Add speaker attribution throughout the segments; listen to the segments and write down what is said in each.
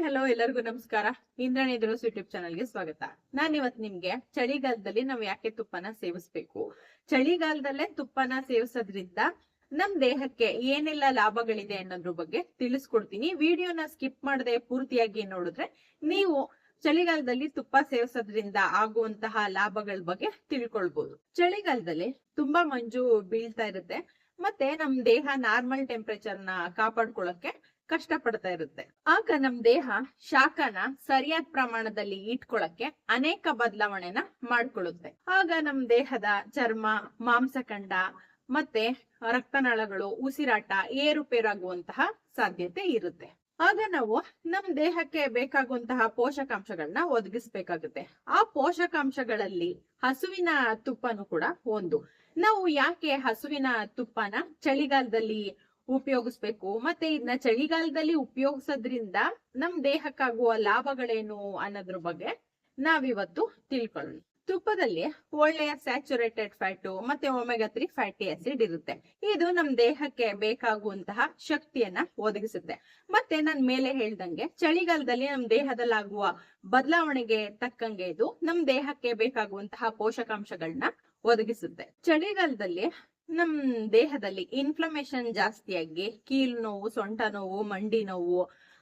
Speaker 1: Hi hello, ಎಲ್ಲರಿಗೂ ನಮಸ್ಕಾರ. Indrani ದ್ರೋಸ್ YouTube ಚಾನಲ್ಗೆ ಸ್ವಾಗತ. ನಾನ್ ಇವತ್ ನಿಮ್ಗೆ ಚಳಿಗಾಲದಲ್ಲಿ ನಾವ್ ಯಾಕೆ ತುಪ್ಪನ ಸೇವಿಸ್ಬೇಕು? ಚಳಿಗಾಲದಲ್ಲೇ ತುಪ್ಪನ ಸೇವಿಸೋದ್ರಿಂದ ನಮ್ ದೇಹಕ್ಕೆ ಏನೆಲ್ಲ ಲಾಭಗಳಿದೆ ಅನ್ನೋದ್ರ ಬಗ್ಗೆ ತಿಳಿಸ್ಕೊಡ್ತೀನಿ. ವಿಡಿಯೋನ ಸ್ಕಿಪ್ ಮಾಡದೆ ಪೂರ್ತಿಯಾಗಿ ನೋಡಿದ್ರೆ ನೀವು ಚಳಿಗಾಲದಲ್ಲಿ ತುಪ್ಪ ಸೇವಿಸೋದ್ರಿಂದ ಆಗುವಂತಹ ಲಾಭಗಳ ಬಗ್ಗೆ ತಿಳ್ಕೊಳ್ಬಹುದು ಚಳಿಗಾಲದಲ್ಲಿ ತುಂಬಾ ಮಂಜು ಬೀಳ್ತಾ ಇರುತ್ತೆ. ಮತ್ತೆ ನಮ್ ದೇಹ ನಾರ್ಮಲ್ ಟೆಂಪರೇಚರ್ನ ಕಾಪಾಡ್ಕೊಳ್ಳಕ್ಕೆ ಕಷ್ಟ ಪಡ್ತಾ ಇರುತ್ತೆ. ಆಗ ನಮ್ ದೇಹ ಶಾಖನ ಸರಿಯಾದ ಪ್ರಮಾಣದಲ್ಲಿ ಇಟ್ಕೊಳಕ್ಕೆ ಅನೇಕ ಬದಲಾವಣೆನ ಮಾಡ್ಕೊಳ್ಳುತ್ತೆ ಆಗ ನಮ್ ದೇಹದ ಚರ್ಮ, ಮಾಂಸಖಂಡ ಮತ್ತೆ ರಕ್ತನಾಳಗಳು, ಉಸಿರಾಟ, ಏರುಪೇರಾಗುವಂತಹ ಸಾಧ್ಯತೆ ಇರುತ್ತೆ. ಆಗ ನಾವು ನಮ್ ದೇಹಕ್ಕೆ ಬೇಕಾಗುವಂತಹ ಪೋಷಕಾಂಶಗಳನ್ನ ಒದಗಿಸ್ಬೇಕಾಗುತ್ತೆ. ಆ ಪೋಷಕಾಂಶಗಳಲ್ಲಿ ಹಸುವಿನ ತುಪ್ಪನು ಕೂಡ ಒಂದು. ನಾವು ಯಾಕೆ ಹಸುವಿನ ತುಪ್ಪನ ಚಳಿಗಾಲದಲ್ಲಿ ಉಪಯೋಗಿಸ್ಬೇಕು? ಮತ್ತೆ ಇದನ್ನ ಚಳಿಗಾಲದಲ್ಲಿ ಉಪಯೋಗಿಸೋದ್ರಿಂದ ನಮ್ ದೇಹಕ್ಕಾಗುವ ಲಾಭಗಳೇನು ಅನ್ನೋದ್ರ ಬಗ್ಗೆ ನಾವಿವತ್ತು ತಿಳ್ಕೊಳ್ಳೋಣ. ತುಪ್ಪದಲ್ಲಿ ಒಳ್ಳೆಯ ಸ್ಯಾಚುರೇಟೆಡ್ ಫ್ಯಾಟು ಮತ್ತೆ ಒಮೆಗಾ ತ್ರೀ ಫ್ಯಾಟಿ ಆಸಿಡ್ ಇರುತ್ತೆ. ಇದು ನಮ್ ದೇಹಕ್ಕೆ ಬೇಕಾಗುವಂತಹ ಶಕ್ತಿಯನ್ನ ಒದಗಿಸುತ್ತೆ. ಮತ್ತೆ ನನ್ ಮೇಲೆ ಹೇಳ್ದಂಗೆ ಚಳಿಗಾಲದಲ್ಲಿ ನಮ್ ದೇಹದಲ್ಲಾಗುವ ಬದಲಾವಣೆಗೆ ತಕ್ಕಂಗೆ ಇದು ನಮ್ ದೇಹಕ್ಕೆ ಬೇಕಾಗುವಂತಹ ಪೋಷಕಾಂಶಗಳನ್ನ ಒದಗಿಸುತ್ತೆ. ಚಳಿಗಾಲದಲ್ಲಿ ನಮ್ ದೇಹದಲ್ಲಿ ಇನ್ಫ್ಲಮೇಷನ್ ಜಾಸ್ತಿಯಾಗಿ ಕೀಲ್ ನೋವು, ಸೊಂಟ ನೋವು, ಮಂಡಿ ನೋವು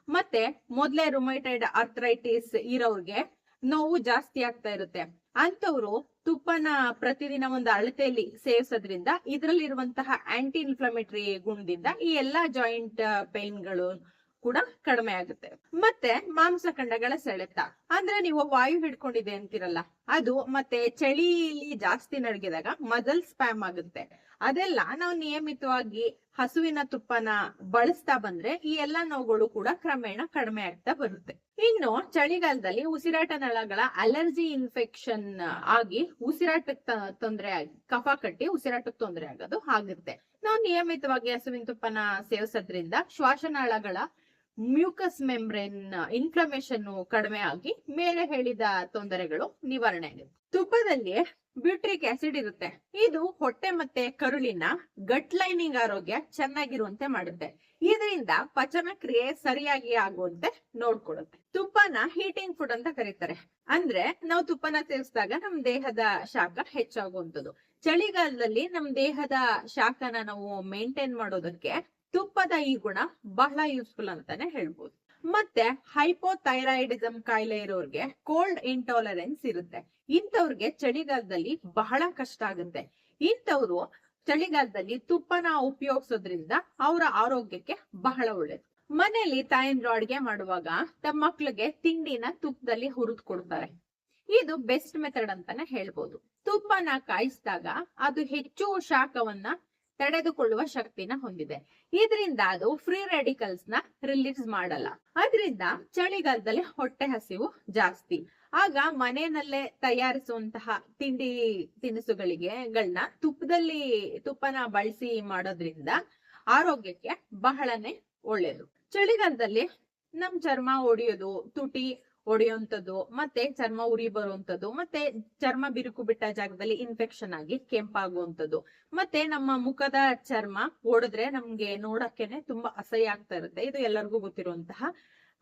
Speaker 1: ಮತ್ತೆ ಮೊದ್ಲೇ ರುಮೈಟೈಡ್ ಅರ್ಥರೈಟಿಸ್ ಇರೋರ್ಗೆ ನೋವು ಜಾಸ್ತಿ ಆಗ್ತಾ ಇರುತ್ತೆ. ಅಂತವ್ರು ತುಪ್ಪನ ಪ್ರತಿದಿನ ಒಂದು ಅಳತೆಯಲ್ಲಿ ಸೇವಿಸೋದ್ರಿಂದ ಇದ್ರಲ್ಲಿರುವಂತಹ ಆಂಟಿ ಇನ್ಫ್ಲಮೇಟರಿ ಗುಣದಿಂದ ಈ ಎಲ್ಲಾ ಜಾಯಿಂಟ್ ಪೇನ್ಗಳು ಕೂಡ ಕಡಿಮೆ ಆಗುತ್ತೆ. ಮತ್ತೆ ಮಾಂಸಖಂಡಗಳ ಸೆಳೆತ. ಅಂದ್ರೆ ನೀವು ವಾಯು ಹಿಡ್ಕೊಂಡಿದೆ ಅಂತಿರಲ್ಲ, ಅದು ಮತ್ತೆ ಚಳಿಲಿ ಜಾಸ್ತಿ ನಡಗಿದಾಗ ಮಜಲ್ ಸ್ಪ್ಯಾಮ್ ಆಗುತ್ತೆ. ಅದೆಲ್ಲ ನಾವು ನಿಯಮಿತವಾಗಿ ಹಸುವಿನ ತುಪ್ಪನ ಬಳಸ್ತಾ ಬಂದ್ರೆ ಈ ಎಲ್ಲಾ ನೋವುಗಳು ಕೂಡ ಕ್ರಮೇಣ ಕಡಿಮೆ ಆಗ್ತಾ ಬರುತ್ತೆ. ಇನ್ನು ಚಳಿಗಾಲದಲ್ಲಿ ಉಸಿರಾಟ ನಳಗಳ ಅಲರ್ಜಿ ಇನ್ಫೆಕ್ಷನ್ ಆಗಿ ಉಸಿರಾಟಕ್ಕೆ ತೊಂದರೆ ಆಗಿ, ಕಫ ಕಟ್ಟಿ ಉಸಿರಾಟಕ್ಕೆ ತೊಂದರೆ ಆಗೋದು ಆಗುತ್ತೆ. ನಾವು ನಿಯಮಿತವಾಗಿ ಹಸುವಿನ ತುಪ್ಪನ ಸೇವಿಸೋದ್ರಿಂದ ಶ್ವಾಸನಾಳಗಳ ಮ್ಯೂಕಸ್ ಮೆಂಬ್ರೇನ್ ಇನ್ಫ್ಲಮೇಷನ್ ಕಡಿಮೆ ಆಗಿ ಮೇಲೆ ಹೇಳಿದ ತೊಂದರೆಗಳು ನಿವಾರಣೆ ಆಗಿದೆ ತುಪ್ಪದಲ್ಲಿ ಬ್ಯೂಟ್ರಿಕ್ ಆಸಿಡ್ ಇರುತ್ತೆ. ಇದು ಹೊಟ್ಟೆ ಮತ್ತೆ ಕರುಳಿನ ಗಟ್ ಲೈನಿಂಗ್ ಆರೋಗ್ಯ ಚೆನ್ನಾಗಿರುವಂತೆ ಮಾಡುತ್ತೆ. ಇದರಿಂದ ಪಚನ ಕ್ರಿಯೆ ಸರಿಯಾಗಿ ಆಗುವಂತೆ ನೋಡ್ಕೊಡುತ್ತೆ ತುಪ್ಪನ ಹೀಟಿಂಗ್ ಫುಡ್ ಅಂತ ಕರೀತಾರೆ. ಅಂದ್ರೆ ನಾವು ತುಪ್ಪನ ಸೇವಿಸಿದಾಗ ನಮ್ ದೇಹದ ಶಾಖ ಹೆಚ್ಚಾಗುವಂಥದ್ದು. ಚಳಿಗಾಲದಲ್ಲಿ ನಮ್ ದೇಹದ ಶಾಖನ ನಾವು ಮೇಂಟೈನ್ ಮಾಡೋದಕ್ಕೆ ತುಪ್ಪದ ಈ ಗುಣ ಬಹಳ ಯೂಸ್ಫುಲ್ ಅಂತಾನೆ ಹೇಳ್ಬೋದು. ಮತ್ತೆ ಹೈಪೋಥೈರಾಯ್ಡಿಸಮ್ ಕಾಯಿಲೆ ಇರೋರ್ಗೆ ಕೋಲ್ಡ್ ಇಂಟಾಲರೆನ್ಸ್ ಇರುತ್ತೆ. ಇಂಥವ್ರಿಗೆ ಚಳಿಗಾಲದಲ್ಲಿ ಬಹಳ ಕಷ್ಟ ಆಗುತ್ತೆ. ಇಂಥವ್ರು ಚಳಿಗಾಲದಲ್ಲಿ ತುಪ್ಪನ ಉಪಯೋಗಿಸೋದ್ರಿಂದ ಅವರ ಆರೋಗ್ಯಕ್ಕೆ ಬಹಳ ಒಳ್ಳೇದು. ಮನೆಯಲ್ಲಿ ತಾಯಂದ್ರು ಅಡ್ಗೆ ಮಾಡುವಾಗ ತಮ್ಮ ಮಕ್ಳಿಗೆ ತಿಂಡಿನ ತುಪ್ಪದಲ್ಲಿ ಹುರಿದು ಕೊಡ್ತಾರೆ. ಇದು ಬೆಸ್ಟ್ ಮೆಥಡ್ ಅಂತಾನೆ ಹೇಳ್ಬೋದು. ತುಪ್ಪನ ಕಾಯಿಸಿದಾಗ ಅದು ಹೆಚ್ಚು ಶಾಖವನ್ನ ತಡೆದುಕೊಳ್ಳುವ ಶಕ್ತಿನ ಹೊಂದಿದೆ. ಇದರಿಂದ ಅದು ಫ್ರೀ ರೆಡಿಕಲ್ಸ್ನ ರಿಲೀಸ್ ಮಾಡಲ್ಲ. ಅದರಿಂದ ಚಳಿಗಾಲದಲ್ಲಿ ಹೊಟ್ಟೆ ಹಸಿವು ಜಾಸ್ತಿ. ಆಗ ಮನೆಯಲ್ಲೇ ತಯಾರಿಸುವಂತಹ ತಿಂಡಿ ತಿನಿಸುಗಳಿಗೆ ಗಳನ್ನ ತುಪ್ಪದಲ್ಲಿ, ತುಪ್ಪನ ಬಳಸಿ ಮಾಡೋದ್ರಿಂದ ಆರೋಗ್ಯಕ್ಕೆ ಬಹಳನೇ ಒಳ್ಳೇದು. ಚಳಿಗಾಲದಲ್ಲಿ ನಮ್ ಚರ್ಮ ಒಡೆಯೋದು, ತುಟಿ ಒಡೆಯುವಂಥದ್ದು ಮತ್ತೆ ಚರ್ಮ ಉರಿ ಬರುವಂತದ್ದು ಮತ್ತೆ ಚರ್ಮ ಬಿರುಕು ಬಿಟ್ಟ ಜಾಗದಲ್ಲಿ ಇನ್ಫೆಕ್ಷನ್ ಆಗಿ ಕೆಂಪಾಗುವಂಥದ್ದು. ಮತ್ತೆ ನಮ್ಮ ಮುಖದ ಚರ್ಮ ಒಡೆದ್ರೆ ನಮ್ಗೆ ನೋಡಕ್ಕೆನೆ ತುಂಬಾ ಅಸಹ್ಯ ಆಗ್ತಾ ಇರುತ್ತೆ. ಇದು ಎಲ್ಲರಿಗೂ ಗೊತ್ತಿರುವಂತಹ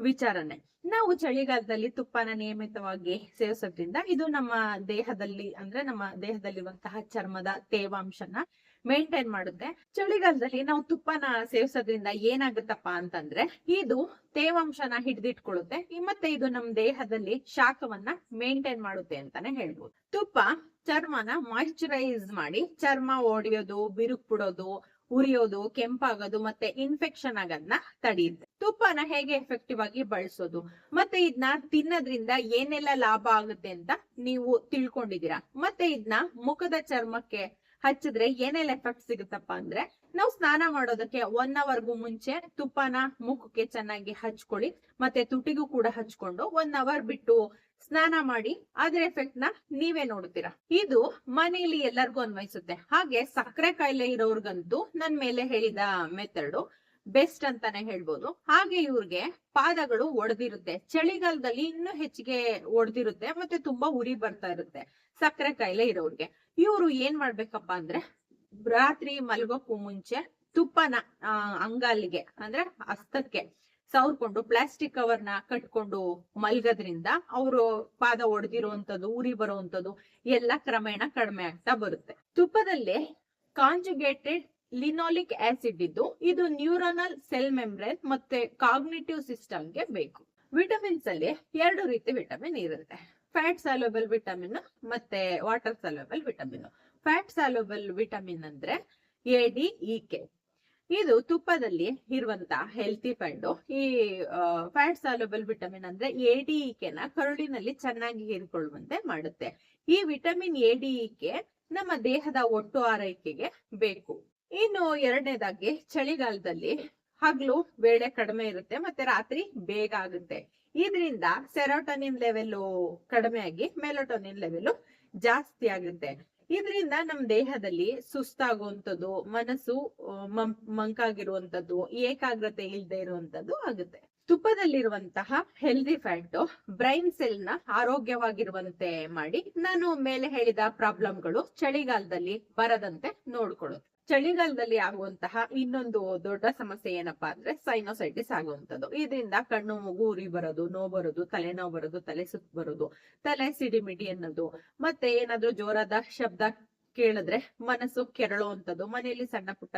Speaker 1: ವಿಚಾರನೆ ನಾವು ಚಳಿಗಾಲದಲ್ಲಿ ತುಪ್ಪನ ನಿಯಮಿತವಾಗಿ ಸೇವಿಸೋದ್ರಿಂದ ಇದು ನಮ್ಮ ದೇಹದಲ್ಲಿ, ಅಂದ್ರೆ ನಮ್ಮ ದೇಹದಲ್ಲಿರುವಂತಹ ಚರ್ಮದ ತೇವಾಂಶನ ಮೇಂಟೈನ್ ಮಾಡುತ್ತೆ. ಚಳಿಗಾಲದಲ್ಲಿ ನಾವು ತುಪ್ಪನ ಸೇವಿಸೋದ್ರಿಂದ ಏನಾಗುತ್ತಪ್ಪ ಅಂತಂದ್ರೆ, ಇದು ತೇವಾಂಶನ ಹಿಡಿದಿಟ್ಕೊಳ್ಳುತ್ತೆ. ಮತ್ತೆ ಇದು ನಮ್ಮ ದೇಹದಲ್ಲಿ ಶಾಖವನ್ನ ಮೇಂಟೈನ್ ಮಾಡುತ್ತೆ ಅಂತಾನೆ ಹೇಳ್ಬೋದು. ತುಪ್ಪ ಚರ್ಮನ ಮಾಯಿಶ್ಚರೈಸ್ ಮಾಡಿ, ಚರ್ಮ ಒಡೆಯೋದು ಬಿರುಕು ಬಿಡೋದು ಉರಿಯೋದು, ಕೆಂಪಾಗೋದು, ಮತ್ತೆ ಇನ್ಫೆಕ್ಷನ್ ಆಗೋದನ್ನ ತಡೆಯುತ್ತೆ. ತುಪ್ಪನ ಹೇಗೆ ಎಫೆಕ್ಟಿವ್ ಆಗಿ ಬಳಸೋದು? ಮತ್ತೆ ಇದನ್ನ ತಿನ್ನೋದ್ರಿಂದ ಏನೆಲ್ಲ ಲಾಭ ಆಗುತ್ತೆ ಅಂತ ನೀವು ತಿಳ್ಕೊಂಡಿದ್ದೀರಾ? ಮತ್ತೆ ಇದನ್ನ ಮುಖದ ಚರ್ಮಕ್ಕೆ ಹಚ್ಚಿದ್ರೆ ಏನೇನ್ ಎಫೆಕ್ಟ್ ಸಿಗುತ್ತಪ್ಪ ಅಂದ್ರೆ ನಾವು ಸ್ನಾನ ಮಾಡೋದಕ್ಕೆ ಒನ್ ಅವರ್ಗೂ ಮುಂಚೆ ತುಪ್ಪನ ಮುಖಕ್ಕೆ ಚೆನ್ನಾಗಿ ಹಚ್ಕೊಳ್ಳಿ, ಮತ್ತೆ ತುಟಿಗೂ ಕೂಡ ಹಚ್ಕೊಂಡು ಒನ್ ಅವರ್ ಬಿಟ್ಟು ಸ್ನಾನ ಮಾಡಿ ಅದ್ರ ಎಫೆಕ್ಟ್ನ ನೀವೇ ನೋಡ್ತೀರಾ ಇದು ಮನೆಯಲ್ಲಿ ಎಲ್ಲರಿಗೂ ಅನ್ವಯಿಸುತ್ತೆ. ಹಾಗೆ ಸಕ್ಕರೆ ಕಾಯಿಲೆ ಇರೋರ್ಗಂತೂ ನನ್ ಮೇಲೆ ಹೇಳಿದ ಮೆಥಡ್ ಬೆಸ್ಟ್ ಅಂತಾನೆ ಹೇಳ್ಬೋದು. ಹಾಗೆ ಇವ್ರಿಗೆ ಪಾದಗಳು ಒಡೆದಿರುತ್ತೆ. ಚಳಿಗಾಲದಲ್ಲಿ ಇನ್ನೂ ಹೆಚ್ಚಿಗೆ ಒಡೆದಿರುತ್ತೆ, ಮತ್ತೆ ತುಂಬಾ ಉರಿ ಬರ್ತಾ ಇರುತ್ತೆ. ಸಕ್ಕರೆ ಕಾಯಿಲೆ ಇರೋರ್ಗೆ. ಇವ್ರು ಏನ್ ಮಾಡ್ಬೇಕಪ್ಪ ಅಂದ್ರೆ, ರಾತ್ರಿ ಮಲಗೋಕ್ಕೂ ಮುಂಚೆ ತುಪ್ಪನ ಅಂಗಾಲಿಗೆ, ಅಂದ್ರೆ ಹಸ್ತಕ್ಕೆ ಸವರ್ಕೊಂಡು ಪ್ಲಾಸ್ಟಿಕ್ ಕವರ್ನ ಕಟ್ಕೊಂಡು ಮಲ್ಗೋದ್ರಿಂದ ಅವರು ಪಾದ ಒಡೆದಿರುವಂತದ್ದು ಉರಿ ಬರುವಂತದ್ದು ಎಲ್ಲ ಕ್ರಮೇಣ ಕಡಿಮೆ ಆಗ್ತಾ ಬರುತ್ತೆ. ತುಪ್ಪದಲ್ಲಿ ಕಾಂಜುಗೇಟೆಡ್ ಲಿನೋಲಿಕ್ ಆಸಿಡ್ ಇದ್ದು, ಇದು ನ್ಯೂರೋನಲ್ ಸೆಲ್ ಮೆಮ್ರೇನ್ ಮತ್ತೆ ಕಾಗ್ನಿಟಿವ್ ಸಿಸ್ಟಮ್ಗೆ ಬೇಕು. ವಿಟಮಿನ್ಸ್ ಅಲ್ಲಿ ಎರಡು ರೀತಿ ವಿಟಮಿನ್ ಇರುತ್ತೆ. ಫ್ಯಾಟ್ ಸ್ಯಾಲೋಬಲ್ ವಿಟಮಿನ್ ಮತ್ತೆ water soluble vitamin fat soluble vitamin ಅಂದ್ರೆ ಎ ಡಿ ಇ ಕೆ ಇದು ತುಪ್ಪದಲ್ಲಿ ಇರುವಂತ ಹೆಲ್ತಿ ಫ್ಯಾಟ್ ಈ ಫ್ಯಾಟ್ ಸ್ಯಾಲೋಬಲ್ ವಿಟಮಿನ್ ಅಂದ್ರೆ ಎ ಡಿ ಇ ಕೆನ ಕರುಳಿನಲ್ಲಿ ಚೆನ್ನಾಗಿ ಹೀರಿಕೊಳ್ಳುವಂತೆ ಮಾಡುತ್ತೆ. ಈ vitamin A D E K ನಮ್ಮ ದೇಹದ ಒಟ್ಟು ಆರೈಕೆಗೆ ಬೇಕು. ಇನ್ನು ಎರಡನೇದಾಗಿ ಚಳಿಗಾಲದಲ್ಲಿ ಹಗಲು ವೇಳೆ ಕಡಿಮೆ ಇರುತ್ತೆ, ಮತ್ತೆ ರಾತ್ರಿ ಬೇಗ ಆಗುತ್ತೆ. ಇದರಿಂದ ಸೆರೋಟೋನಿನ್ ಲೆವೆಲ್ ಕಡಿಮೆ ಆಗಿ ಮೆಲೋಟೋನಿನ್ ಲೆವೆಲ್ ಜಾಸ್ತಿ ಆಗುತ್ತೆ. ಇದರಿಂದ ನಮ್ ದೇಹದಲ್ಲಿ ಸುಸ್ತಾಗುವಂಥದ್ದು, ಮನಸ್ಸು ಮಂಕಾಗಿರುವಂತದ್ದು ಏಕಾಗ್ರತೆ ಇಲ್ಲದೆ ಇರುವಂತದ್ದು ಆಗುತ್ತೆ. ತುಪ್ಪದಲ್ಲಿರುವಂತಹ ಹೆಲ್ದಿ ಫ್ಯಾಟ್ ಬ್ರೈನ್ ಸೆಲ್ನ ಆರೋಗ್ಯವಾಗಿರುವಂತೆ ಮಾಡಿ, ನಾನು ಮೇಲೆ ಹೇಳಿದ ಪ್ರಾಬ್ಲಮ್ಗಳು ಚಳಿಗಾಲದಲ್ಲಿ ಬರದಂತೆ ನೋಡ್ಕೊಳ್ಳೋದು. ಚಳಿಗಾಲದಲ್ಲಿ ಆಗುವಂತಹ ಇನ್ನೊಂದು ದೊಡ್ಡ ಸಮಸ್ಯೆ ಏನಪ್ಪಾ ಅಂದ್ರೆ ಸೈನೋಸೈಟಿಸ್ ಆಗುವಂತದ್ದು ಇದರಿಂದ ಕಣ್ಣು, ಮೂಗು ಉರಿ ಬರೋದು, ನೋವು ಬರೋದು, ತಲೆನೋವು ಬರೋದು, ತಲೆ ಸುತ್ತ ಬರೋದು, ತಲೆ ಸಿಡಿಮಿಡಿ ಅನ್ನೋದು, ಮತ್ತೆ ಏನಾದ್ರೂ ಜೋರಾದ ಶಬ್ದ ಕೇಳಿದ್ರೆ ಮನಸ್ಸು ಕೆರಳುವಂಥದ್ದು, ಮನೆಯಲ್ಲಿ ಸಣ್ಣ ಪುಟ್ಟ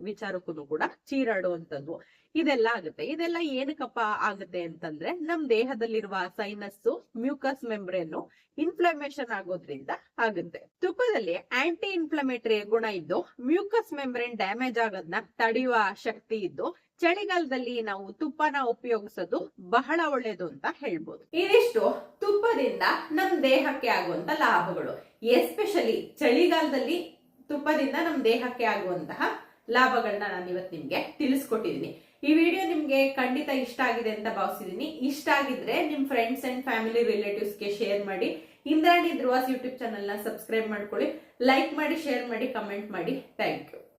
Speaker 1: ವಿಚಾರಕ್ಕೂ ಕೂಡ ಚೀರಾಡುವಂಥದ್ದು. ಇದೆಲ್ಲ ಆಗುತ್ತೆ. ಇದೆಲ್ಲ ಏನಕ್ಕಪ್ಪ ಆಗುತ್ತೆ ಅಂತಂದ್ರೆ ನಮ್ ದೇಹದಲ್ಲಿರುವ ಸೈನಸ್ಸು ಮ್ಯೂಕಸ್ ಮೆಂಬ್ರೇನು ಇನ್ಫ್ಲಮೇಷನ್ ಆಗೋದ್ರಿಂದ ಆಗುತ್ತೆ. ತುಪ್ಪದಲ್ಲಿ ಆಂಟಿ ಇನ್ಫ್ಲಮೇಟರಿ ಗುಣ ಇದ್ದು ಮ್ಯೂಕಸ್ ಮೆಂಬ್ರೇನ್ ಡ್ಯಾಮೇಜ್ ಆಗೋದನ್ನ ತಡೆಯುವ ಶಕ್ತಿ ಇದ್ದು, ಚಳಿಗಾಲದಲ್ಲಿ ನಾವು ತುಪ್ಪನ ಉಪಯೋಗಿಸೋದು ಬಹಳ ಒಳ್ಳೇದು ಅಂತ ಹೇಳ್ಬೋದು. ಇದಿಷ್ಟು ತುಪ್ಪದಿಂದ ನಮ್ ದೇಹಕ್ಕೆ ಆಗುವಂತ ಲಾಭಗಳು. ಎಸ್ಪೆಷಲಿ ಚಳಿಗಾಲದಲ್ಲಿ ತುಪ್ಪದಿಂದ ನಮ್ ದೇಹಕ್ಕೆ ಆಗುವಂತಹ ಲಾಭಗಳನ್ನ ನಾನು ಇವತ್ತು ನಿಮ್ಗೆ ತಿಳಿಸ್ಕೊಟ್ಟಿದ್ದೀನಿ ಈ ವಿಡಿಯೋ ನಿಮ್ಗೆ ಖಂಡಿತ ಇಷ್ಟ ಆಗಿದೆ ಅಂತ ಭಾವಿಸಿದೀನಿ. ಇಷ್ಟ ಆಗಿದ್ರೆ ನಿಮ್ ಫ್ರೆಂಡ್ಸ್ ಅಂಡ್ ಫ್ಯಾಮಿಲಿ ರಿಲೇಟಿವ್ಸ್ಗೆ ಶೇರ್ ಮಾಡಿ. ಇಂದ್ರಾಣಿ ಧ್ರುವಾಸ್ ಯೂಟ್ಯೂಬ್ ಚಾನಲ್ನ ಸಬ್ಸ್ಕ್ರೈಬ್ ಮಾಡ್ಕೊಳ್ಳಿ. ಲೈಕ್ ಮಾಡಿ ಶೇರ್ ಮಾಡಿ ಕಮೆಂಟ್ ಮಾಡಿ. Thank you